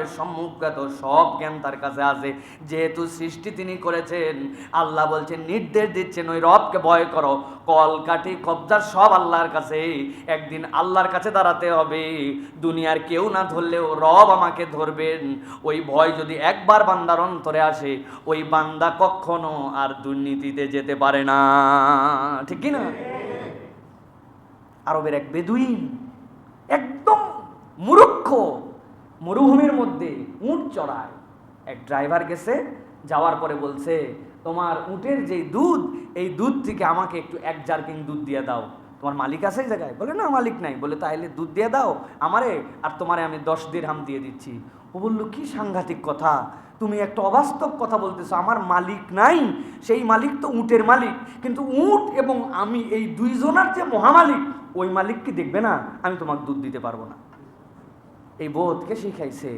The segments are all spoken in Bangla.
কীভাবে সম্মুখগত সব জ্ঞান তার কাছে আছে। যেহেতু সৃষ্টি তিনি করেছেন, আল্লাহ বলছেন, নির্দেশ দিচ্ছেন, ওই রবকে ভয় করো। কল, কাঠি কবজার সব আল্লাহর কাছে। একদিন আল্লাহর কাছে দাঁড়াতে হবে। দুনিয়ার কেউ না ধরলেও রব আমাকে ধরবেন। ওই ভয় যদি একবার বান্দার অন্তরে আসে, ওই বান্দা কখনো আর দুর্নীতিতে যেতে পারে না। ঠিক না? আরবের এক বেদুইন, একদম মূর্খ মরুভূমির মধ্যে উঁট চড়ায়। এক ড্রাইভার গেছে, যাওয়ার পরে বলছে, তোমার উটের যে দুধ, এই দুধ থেকে আমাকে একটু এক জার্কিং দুধ দিয়ে দাও। তোমার মালিক আছে জায়গায়? বলে, না, মালিক নাই। বলে, তাইলে দুধ দিয়ে দাও, আমারে, আর তোমারে আমি দশ দিরহাম দিয়ে দিচ্ছি। ও বলল, কি সাংঘাতিক কথা। তুমি একটা অবাস্তব কথা বলতেছো। আমার মালিক নাই, সেই মালিক তো উটের মালিক। কিন্তু উট এবং আমি এই দুইজনার যে মহামালিক, ওই মালিক কি দেখবে না? আমি তোমাকে দুধ দিতে পারব না। এই বোধকে শিখাইছে?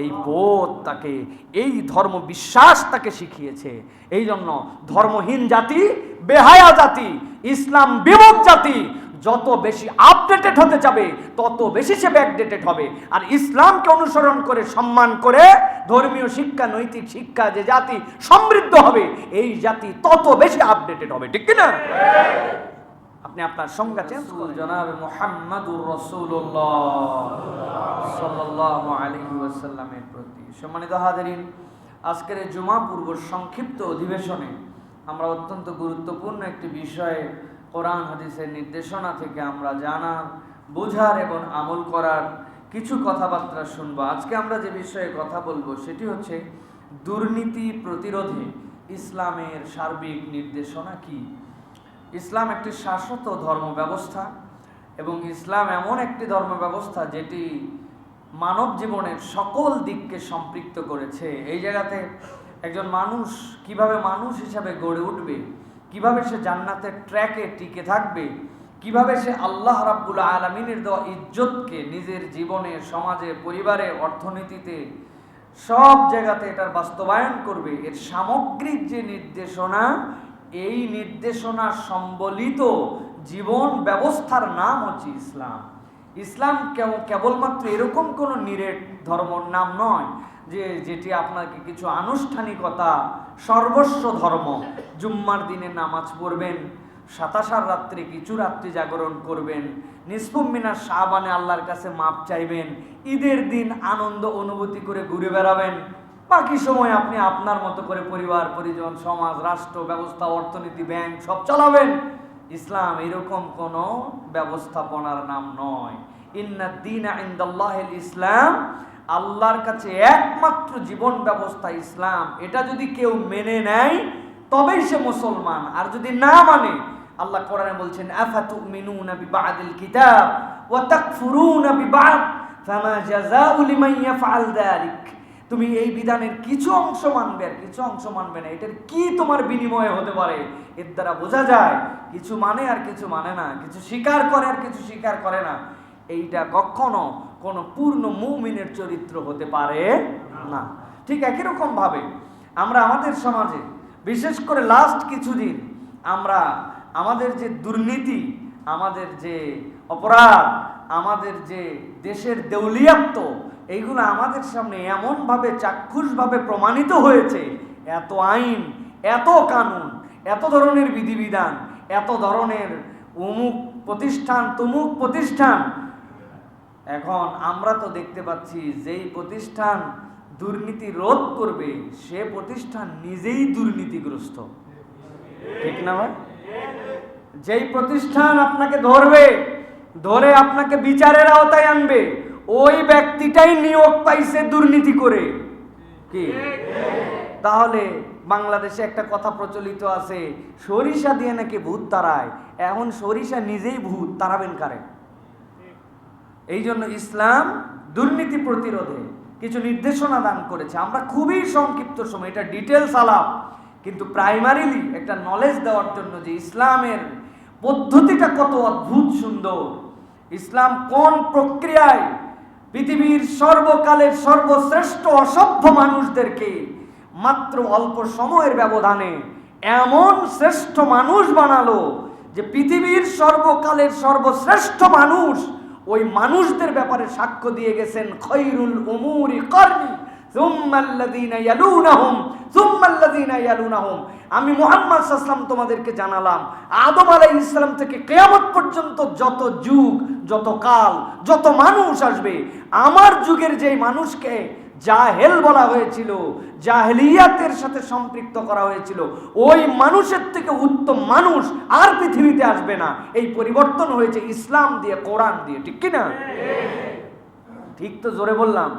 এই বোধ তাকে, এই ধর্ম বিশ্বাস তাকে শিখিয়েছে। এই জন্য ধর্মহীন জাতি, বেহায়া জাতি, ইসলাম বিমুখ জাতি, যত বেশি আপডেটেড হতে যাবে, তত বেশি সে ব্যাকডেটেড হবে। আর ইসলামকে অনুসরণ করে, সম্মান করে ধর্মীয় শিক্ষা, নৈতিক শিক্ষা, যে জাতি সমৃদ্ধ হবে, এই জাতি তত বেশি আপডেটেড হবে। ঠিক কিনা? আপনি আপনার সংজ্ঞা চেঞ্জ করুন জনাব মোহাম্মদুর রসুল্লাহ সাল্লাল্লাহু আলাইহি ওয়াসাল্লামের প্রতি। সম্মানিত হাজারিন আজকের এই জুমা পূর্ব সংক্ষিপ্ত অধিবেশনে আমরা অত্যন্ত গুরুত্বপূর্ণ একটি বিষয়ে কোরআন হাদিসের নির্দেশনা থেকে আমরা জানা বোঝার এবং আমল করার কিছু কথাবার্তা শুনব। আজকে আমরা যে বিষয়ে কথা বলব সেটি হচ্ছে দুর্নীতি প্রতিরোধে ইসলামের সার্বিক নির্দেশনা কি? ইসলাম একটি শাশ্বত ধর্ম ব্যবস্থা এবং ইসলাম এমন একটি ধর্ম ব্যবস্থা যেটি মানব জীবনের সকল দিককে সম্পৃক্ত করেছে। এই জায়গাতে একজন মানুষ কীভাবে মানুষ হিসাবে গড়ে উঠবে, কীভাবে সে জান্নাতের ট্র্যাকে টিকে থাকবে, কীভাবে সে আল্লাহ রাব্বুল আলমিনের দেওয়া ইজ্জতকে নিজের জীবনে, সমাজে, পরিবারে, অর্থনীতিতে সব জায়গাতে এটার বাস্তবায়ন করবে, এর সামগ্রিক যে নির্দেশনা এই নির্দেশনা সম্বলিত জীবন ব্যবস্থার নাম হচ্ছে ইসলাম। ইসলাম কেবলমাত্র এরকম কোনো নিরেট ধর্মর নাম নয় যে, যেটি আপনাকে কিছু আনুষ্ঠানিকতা, সর্বস্ব ধর্ম, জুম্মার দিনে নামাজ পড়বেন, সাতাশার রাত্রে কিছু রাত্রি জাগরণ করবেন মিনার শাহবানে আল্লাহর কাছে মাপ চাইবেন, ঈদের দিন আনন্দ, অনুভূতি করে ঘুরে বেড়াবেন বাকি সময় আপনি আপনার মতো করে পরিবার, পরিজন, সমাজ, রাষ্ট্র, ব্যবস্থা, অর্থনীতি, ব্যাংক সব চালাবেন। ইসলাম এরকম কোন ব্যবস্থাপনার নাম নয়। ইন্দিন ইসলাম, আল্লাহর কাছে একমাত্র জীবন ব্যবস্থা ইসলাম। এটা যদি কেউ মেনে নেয়, তবেই সে মুসলমান। আর যদি না মানে আল্লাহ কোরআনে বলছেন, আফাতুমিনুনা বিবাদিল কিতাব ওয়া তাকফুরুনা বিবাদ, ফামা জাযাউ লিমান ইয়াফআল যালিক তুমি এই বিধানের কিছু অংশ মানবে আর কিছু অংশ মানবে না। এটার কি তোমার বিনিময়ে হতে পারে? এর দ্বারা বোঝা যায়, কিছু মানে আর কিছু মানে না। কিছু স্বীকার করে আর কিছু স্বীকার করে না। এইটা কখনো কোনো পূর্ণ মুমিনের চরিত্র হতে পারে না। ঠিক একই রকম ভাবে আমরা আমাদের সমাজে, বিশেষ করে লাস্ট কিছুদিন, আমরা আমাদের যে দুর্নীতি, আমাদের যে অপরাধ আমাদের যে দেশের দেউলিয়াত্ম, এইগুলো আমাদের সামনে এমনভাবে চাক্ষুষভাবে প্রমাণিত হয়েছে। এত আইন, এত কানুন, এত ধরনের বিধিবিধান, এত ধরনের অমুক প্রতিষ্ঠান, তমুক প্রতিষ্ঠান। এখন আমরা তো দেখতে পাচ্ছি যেই প্রতিষ্ঠান দুর্নীতি রোধ করবে, সে প্রতিষ্ঠান নিজেই দুর্নীতিগ্রস্ত। ঠিক না ভাই? যেই প্রতিষ্ঠান আপনাকে ধরবে ধরে আপনাকে বিচারের আওতায় আনবে। ওই ব্যক্তিটাই নিয়োগ পাইছে দুর্নীতি করে। কি? তাহলে বাংলাদেশে একটা কথা প্রচলিত আছে, সরিষা দিয়ে নাকি ভূত তারায় এখন সরিষা নিজেই ভূত তারাবেন কারে? এই জন্য ইসলাম দুর্নীতি প্রতিরোধে কিছু নির্দেশনা দান করেছে। আমরা খুবই সংক্ষিপ্ত সময়, এটা ডিটেলস আলাপ। কিন্তু প্রাইমারিলি একটা নলেজ দেওয়ার জন্য যে ইসলামের পদ্ধতিটা কত অদ্ভুত সুন্দর। ইসলাম কোন প্রক্রিয়ায় পৃথিবীর সর্বকালের সর্বশ্রেষ্ঠ অসভ্য মানুষদেরকে মাত্র অল্প সময়ের ব্যবধানে এমন শ্রেষ্ঠ মানুষ বানালো যে পৃথিবীর সর্বকালের সর্বশ্রেষ্ঠ মানুষ ওই মানুষদের ব্যাপারে সাক্ষ্য দিয়ে গেছেন খৈরুল উমুরি করনি আমি মোহাম্মদ সাল্লাম তোমাদেরকে জানালাম, আদম আলাই ইসলাম থেকে কেয়ামত পর্যন্ত যত যুগ যত কাল, যত মানুষ আসবে, আমার যুগের যে মানুষকে জাহেল বলা হয়েছিল, জাহেলিয়াতের সাথে সম্পৃক্ত করা হয়েছিল, ওই মানুষের থেকে উত্তম মানুষ আর পৃথিবীতে আসবে না। এই পরিবর্তন হয়েছে ইসলাম দিয়ে, কোরআন দিয়ে, ঠিক কি না ঠিক তো জোরে বললাম।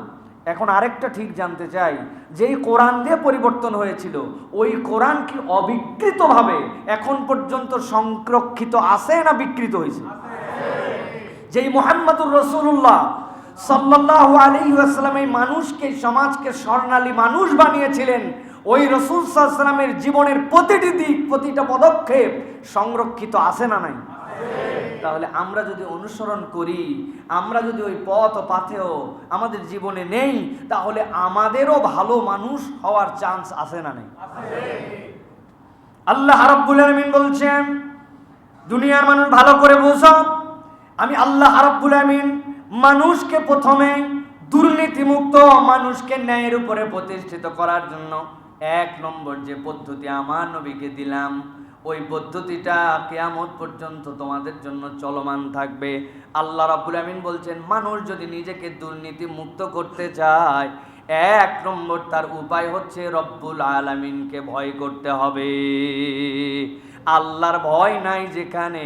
এখন আরেকটা ঠিক জানতে চাই, যেই কোরআন দিয়ে পরিবর্তন হয়েছিল, ওই কোরআন কি অবিকৃতভাবে এখন পর্যন্ত সংরক্ষিত আছে না বিকৃত হয়েছে? যেই মোহাম্মদুর রসুল্লাহ সাল্লাহ আলী আসলাম এই মানুষকে, সমাজকে স্বর্ণালী মানুষ বানিয়েছিলেন, ওই রসুল সাল্লামের জীবনের প্রতিটি দিক, প্রতিটা পদক্ষেপ সংরক্ষিত আছে না নাই? তাহলে আমরা যদি অনুসরণ করি, আমরা যদি ওই পথ ও পাথেও আমাদের জীবনে নেই, তাহলে আমাদেরও ভালো মানুষ হওয়ার চান্স আছে না নেই? আল্লাহ রাব্বুল আলামিন বলছেন, দুনিয়ার মানুষ ভালো করে বুঝো আমি আল্লাহ রাব্বুল আমিন মানুষকে প্রথমে দুর্নীতিমুক্ত মানুষকে ন্যায়ের উপরে প্রতিষ্ঠিত করার জন্য এক নম্বর যে পদ্ধতি আমার নবীকে দিলাম, ওই পদ্ধতিটা কেয়ামত পর্যন্ত তোমাদের জন্য চলমান থাকবে। আল্লাহ রাব্বুল আমিন বলছেন, মানুষ যদি নিজেকে দুর্নীতি মুক্ত করতে চায়, এক নম্বর তার উপায় হচ্ছে রব্বুল আলামিনকে ভয় করতে হবে। আল্লাহর ভয় নাই যেখানে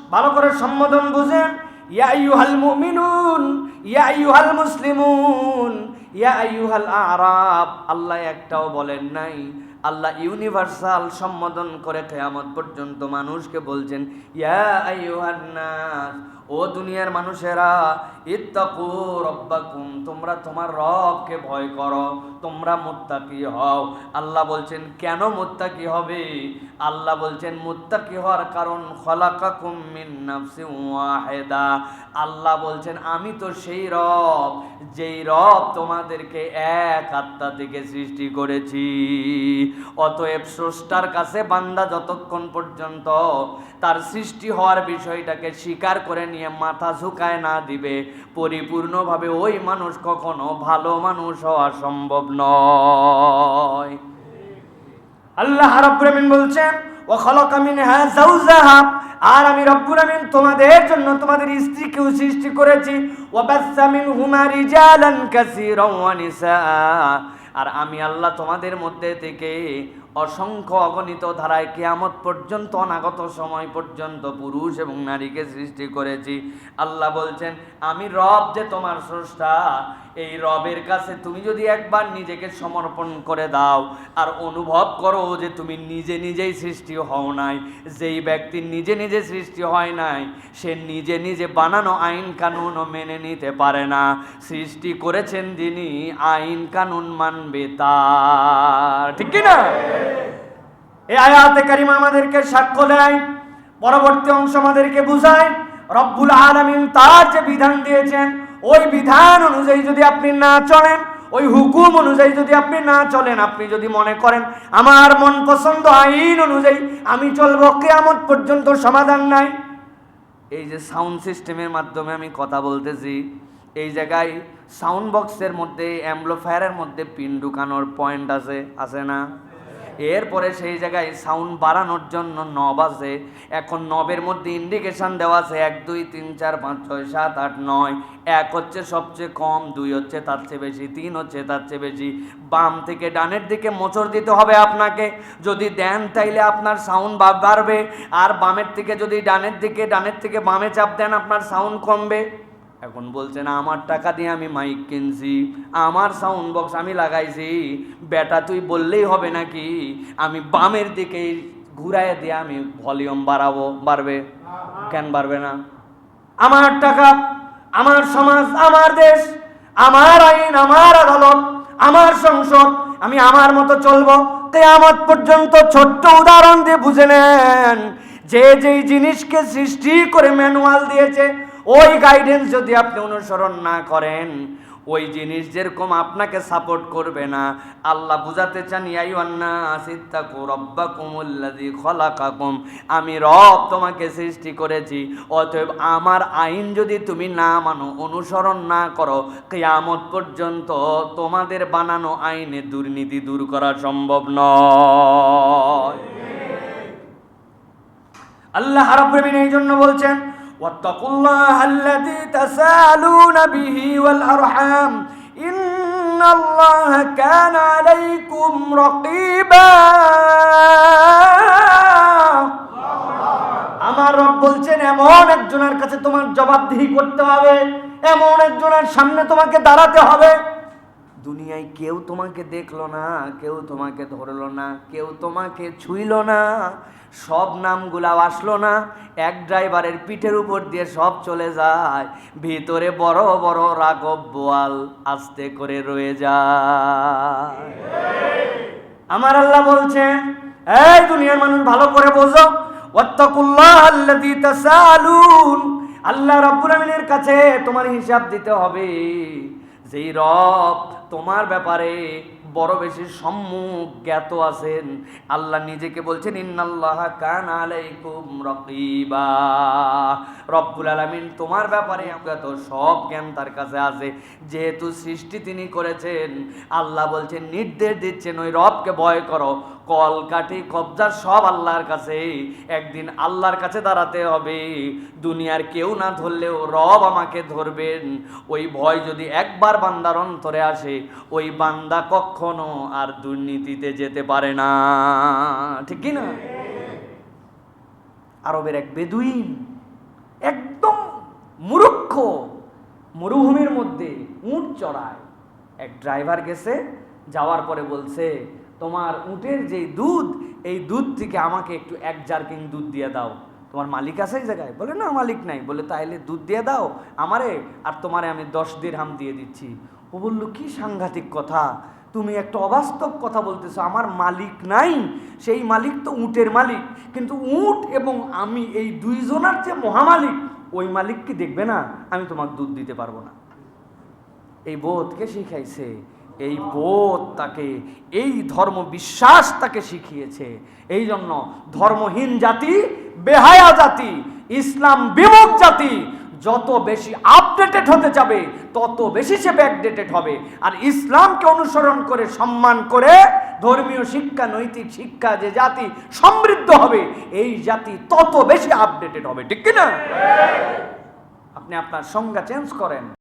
ভালো করে সম্বোধন বুঝেন। ইয়া আইয়ুহাল মুমিনুন, ইয়া আইয়ুহাল মুসলিমুন, ইয়া আইয়ুহাল আরাব। আল্লাহ একটাও বলেন নাই। আল্লাহ ইউনিভার্সাল সম্বোধন করে কেয়ামত পর্যন্ত মানুষকে বলছেন, ইয়া আইয়ুহান নাস ও দুনিয়ার মানুষেরা, ইত্তাকু রব্বাকুম, তোমরা তোমার রবকে ভয় করো, তোমরা মুত্তাকি হও। আল্লাহ বলছেন, কেন মুত্তাকি হবে? আল্লাহ বলছেন, মুত্তাকি হওয়ার কারণ খলাকাকুম মিন নাফসিন ওয়াহিদা। আল্লাহ বলছেন, আমি তো সেই রব, যেই রব তোমাদেরকে এক আত্মা থেকে সৃষ্টি করেছি। অতএব স্রষ্টার কাছে বান্দা যতক্ষণ পর্যন্ত তার সৃষ্টি হওয়ার বিষয়টাকে স্বীকার করে নিয়ে মাথা ঝুঁকায় না দিবে। পরিপূর্ণভাবে ওই মানুষ কখনো ভালো মানুষ হওয়া সম্ভব নয়। আল্লাহ রাব্বুল বলছেন, ওয়া খালাকা মিনহা যাওজাহা। আর আমি রব্বুল আমিন তোমাদের জন্য তোমাদের স্ত্রীকেও সৃষ্টি করেছি। বাসসা মিনহুমা রিজালান কাসীরান ওয়া নিসা আর আমি আল্লাহ তোমাদের মধ্যে থেকে অসংখ্য অগণিত ধারায় কেয়ামত পর্যন্ত, অনাগত সময় পর্যন্ত পুরুষ এবং নারীকে সৃষ্টি করেছি। আল্লাহ বলছেন, আমি রব যে তোমার স্রষ্টা, এই রবের কাছে তুমি যদি একবার নিজেকে সমর্পণ করে দাও আর অনুভব করো যে তুমি নিজে নিজেই সৃষ্টি হও নাই, যেই ব্যক্তি নিজে নিজে সৃষ্টি হয় নাই, সে নিজে নিজে বানানো আইন কানুনও মেনে নিতে পারে না। সৃষ্টি করেছেন যিনি, আইন কানুন মানবে তার। ঠিক না এই আয়াতে কারিমা আমাদেরকে সাক্ষ্য দেয়, পরবর্তী অংশ আমাদেরকে বুঝায়, রব্বুল আলামিন তার যে বিধান দিয়েছেন, ওই বিধান অনুযায়ী যদি আপনি না চলেন, ওই হুকুম অনুযায়ী যদি আপনি না চলেন, আপনি যদি মনে করেন আমার মন পছন্দ আইন অনুযায়ী আমি চলবো, কেয়ামত পর্যন্ত সমাধান নাই। এই যে সাউন্ড সিস্টেমের মাধ্যমে আমি কথা বলতেছি, এই জায়গায় সাউন্ড বক্সের মধ্যে অ্যাম্পলিফায়ারের মধ্যে পিন ঢুকানোর পয়েন্ট আছে আছে না? এরপরে সেই জায়গায় সাউন্ড বাড়ানোর জন্য নব আছে। এখন নবের মধ্যে ইন্ডিকেশন দেওয়া আছে, এক, দুই, তিন, চার, পাঁচ, ছয়, সাত, আট, নয়। এক হচ্ছে সবচেয়ে কম, দুই হচ্ছে তার চেয়ে বেশি, তিন হচ্ছে তার চেয়ে বেশি। বাম থেকে ডানের দিকে মোচড় দিতে হবে আপনাকে। যদি দেন তাইলে আপনার সাউন্ড বাড়বে। আর বামের থেকে যদি ডানের দিকে, ডানের থেকে বামে চাপ দেন, আপনার সাউন্ড কমবে। এখন বলছে, না, আমার টাকা দিয়ে আমি মাইক কিনছি, আমার সাউন্ড বক্স আমি লাগাইছি। বেটা, তুই বললেই হবে নাকি? আমি বামের দিকে ঘুরায় দিয়ে আমি ভলিউম বাড়াবো, বাড়বে? কেন বাড়বে না? আমার টাকা, আমার সমাজ, আমার দেশ, আমার আইন, আমার আদালত, আমার সংসদ, আমি আমার মতো চলবো। কেয়ামত পর্যন্ত ছোট্ট উদাহরণ দিয়ে বুঝে নেন, যে যেই জিনিসকে সৃষ্টি করে ম্যানুয়াল দিয়েছে ওই গাইডেন্স যদি আপনি অনুসরণ না করেন ওই জিনিস যেরকম আপনাকে সাপোর্ট করবে না আল্লাহ বুঝাতে চান খলাকাকুম। আমি রব তোমাকে সৃষ্টি করেছি অতএব আমার আইন যদি তুমি না মানো অনুসরণ না করো কেয়ামত পর্যন্ত তোমাদের বানানো আইনে দুর্নীতি দূর করা সম্ভব নয়। আল্লাহ রাব্বুল আলামিন এই জন্য বলছেন ওয়াত্তাকুল্লাহ الذي তাসালুনা به والأرحام إن الله كان عليكم رقيبا আমার রব বলছেন, এমন একজনের কাছে তোমার জবাবদিহি করতে হবে, এমন একজনের সামনে তোমাকে দাঁড়াতে হবে। দুনিয়ায় কেউ তোমাকে দেখল না, কেউ তোমাকে ধরলো না, কেউ তোমাকে ছুঁইল না, সব নামগুলা আসলো না, এক ড্রাইভারের পিঠের উপর দিয়ে সব চলে যায়, ভিতরে বড় বড় রাঘব বোয়াল আস্তে করে রয়ে যায়। আমার আল্লাহ বলছেন, এই দুনিয়ার মানুষ ভালো করে বোঝো, ওয়াত্তাকুল্লাহ আল্লাযী তাসালুন। আল্লাহ রাব্বুল আমিনের কাছে তোমার হিসাব দিতে হবে, যেই রব তোমার ব্যাপারে বড় বেশি সম্মুখ জ্ঞাত আছেন। আল্লাহ নিজেকে বলছেন, ইন্নাল্লাহ কান আলাইকুম রকিবা। রব্বুল আলামিন, তোমার ব্যাপারে জ্ঞাত সব জ্ঞান তার কাছে আছে। যেহেতু সৃষ্টি তিনি করেছেন, আল্লাহ বলছেন, নির্দেশ দিচ্ছেন, ওই রবকে ভয় করো। কল কাঠি কবজা সব আল্লাহর কাছে। একদিন আল্লাহর কাছে দাঁড়াতে হবে। দুনিয়ার কেউ না ধরলেও রব আমাকে ধরবেন। ওই ভয় যদি একবার বান্দার অন্তরে আসে, ওই বান্দা কখনো আর দুর্নীতিতে যেতে পারে না। ঠিক কি না? আরবের এক বেদুইন, একদম মুরুক্ষ, মরুভূমির মধ্যে উট চড়ায়। এক ড্রাইভার গেছে, যাওয়ার পরে বলছে তোমার উটের যেই দুধ, এই দুধ থেকে আমাকে একটু এক জার্কিং দুধ দিয়ে দাও। তোমার মালিক আছে এই জায়গায়? বলে, না, মালিক নাই। বলে, তাইলে দুধ দিয়ে দাও আমারে আর তোমারে আমি দশ দিরহাম দিয়ে দিচ্ছি। ও বলল, কি সাংঘাতিক কথা। তুমি একটা অবাস্তব কথা বলতেছো। আমার মালিক নাই, সেই মালিক তো উটের মালিক। কিন্তু উট এবং আমি এই দুইজনার যে মহামালিক, ওই মালিক কি দেখবে না? আমি তোমাকে দুধ দিতে পারব না। এই বোধকে শিখাইছে? এই বোধ তাকে, এই ধর্ম বিশ্বাস তাকে শিখিয়েছে। এই জন্য ধর্মহীন জাতি, বেহায়া জাতি, ইসলাম বিমুখ জাতি, যত বেশি আপডেটেড হতে যাবে, তত বেশি সে ব্যাকডেটেড হবে। আর ইসলামকে অনুসরণ করে, সম্মান করে, ধর্মীয় শিক্ষা, নৈতিক শিক্ষা, যে জাতি সমৃদ্ধ হবে, এই জাতি তত বেশি আপডেটেড হবে। ঠিক কিনা? আপনি আপনার সংজ্ঞা চেঞ্জ করেন।